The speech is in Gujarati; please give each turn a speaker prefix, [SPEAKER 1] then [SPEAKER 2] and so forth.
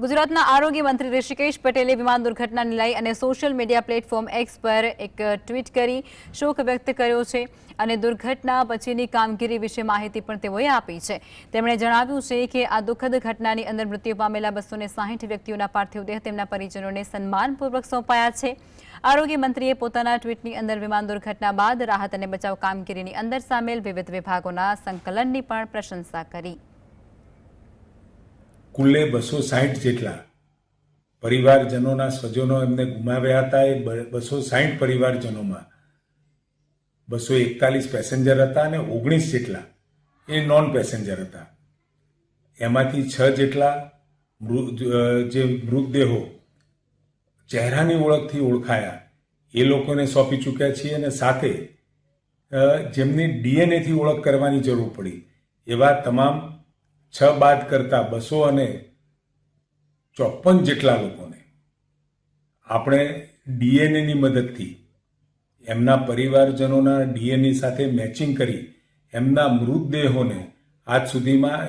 [SPEAKER 1] ગુજરાતના આરોગ્ય મંત્રી ઋષિકેશ પટેલે વિમાન દુર્ઘટનાને લઈ અને સોશિયલ મીડિયા પ્લેટફોર્મ એક્સ પર એક ટ્વીટ કરી શોક વ્યક્ત કર્યો છે અને દુર્ઘટના પછીની કામગીરી વિશે માહિતી પણ તેઓએ આપી છે. તેમણે જણાવ્યું છે કે આ દુઃખદ ઘટનાની અંદર મૃત્યુ પામેલા બસો સાહીઠ વ્યક્તિઓના પાર્થિવ દેહ તેમના પરિજનોને સન્માનપૂર્વક સોંપાયા છે. આરોગ્ય મંત્રીએ પોતાના ટ્વીટની અંદર વિમાન દુર્ઘટના બાદ રાહત અને બચાવ કામગીરીની અંદર સામેલ વિવિધ વિભાગોના સંકલનની પણ પ્રશંસા કરી.
[SPEAKER 2] કુલ્લે બસો સાહીઠ જેટલા પરિવારજનોના સ્વજનો એમને ગુમાવ્યા હતા એ બસો સાહીઠ પરિવારજનોમાં. બસો એકતાલીસ પેસેન્જર હતા અને ઓગણીસ જેટલા એ નોન પેસેન્જર હતા. એમાંથી છ જેટલા જે મૃતદેહો ચહેરાની ઓળખથી ઓળખાયા. એ લોકોને સોંપી ચૂક્યા છીએ અને સાથે જેમની ડીએનએથી ઓળખ કરવાની જરૂર પડી. એવા તમામ છ બાદ કરતા બસો અને ચોપન જેટલા લોકોને. આપણે ડીએનએની મદદથી એમના પરિવારજનોના ડીએનએ સાથે મેચિંગ કરી એમના મૃતદેહોને આજ સુધીમાં